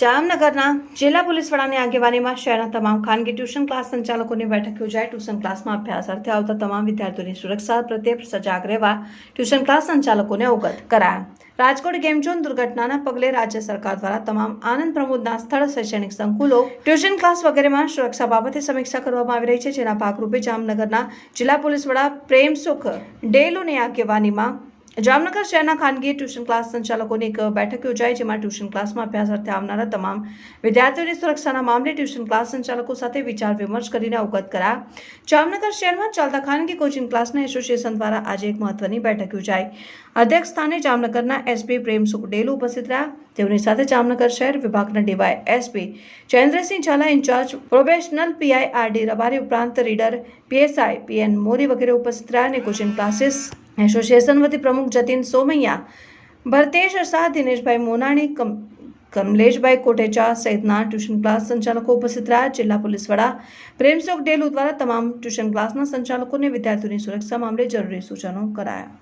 જામનગરના જિલ્લા પોલીસ વડાની આગેવાનીમાં શહેરના તમામ ખાનગી ટ્યુશન ક્લાસ સંચાલકોની બેઠક યોજાઈ. ટ્યુશન ક્લાસમાં અભ્યાસ અર્થે આવતા તમામ વિદ્યાર્થીઓની સુરક્ષા પ્રત્યે સજાગ રહેવા ટ્યુશન ક્લાસ સંચાલકોને અવગત કરાયા. રાજકોટ ગેમઝોન દુર્ઘટનાના પગલે રાજ્ય સરકાર દ્વારા તમામ આનંદ પ્રમોદના સ્થળ શૈક્ષણિક સંકુલો, ટ્યુશન ક્લાસ વગેરેમાં સુરક્ષા બાબતે સમીક્ષા કરવામાં આવી રહી છે. જેના ભાગરૂપે જામનગરના જિલ્લા પોલીસ વડા પ્રેમ સુખ ડેલોની આગેવાનીમાં જામનગર શહેરના ખાનગી ટ્યુશન ક્લાસ સંચાલકોની એક બેઠક યોજાઈ, જેમાં ટ્યુશન ક્લાસમાં અભ્યાસ અર્થે આવનારા તમામ વિદ્યાર્થીઓની સુરક્ષાના મામલે ટ્યુશન ક્લાસ સંચાલકો સાથે વિચાર વિમર્શ કરીને અવગત કરાયા. જામનગર શહેરમાં ચાલતા ખાનગી કોચિંગ ક્લાસના એસોસિએશન દ્વારા આજે એક મહત્વની બેઠક યોજાઈ. અધ્યક્ષ સ્થાને જામનગરના એસપી પ્રેમસુખ ડેલ ઉપસ્થિત રહ્યા. તેઓની સાથે જામનગર શહેર વિભાગના DY SP Jayendrasinh Zala incharge, probational PI RD Rabari ઉપરાંત રીડર પીએસઆઈ પીએન મોરી વગેરે ઉપસ્થિત રહ્યા અને કોચિંગ ક્લાસીસ એસોસિએશન વતી પ્રમુખ જતીન સોમૈયા, ભરતેશ શાહ, દિનેશભાઈ મોનાણી, કમ, કમલેશભાઈ કોટેચા સહિતના ટ્યુશન ક્લાસ સંચાલકો ઉપસ્થિત રહ્યા. જિલ્લા પોલીસ વડા પ્રેમસુખ ડેલુ દ્વારા તમામ ટ્યુશન ક્લાસના સંચાલકોને વિદ્યાર્થીઓની સુરક્ષા મામલે જરૂરી સૂચનો કરાયા.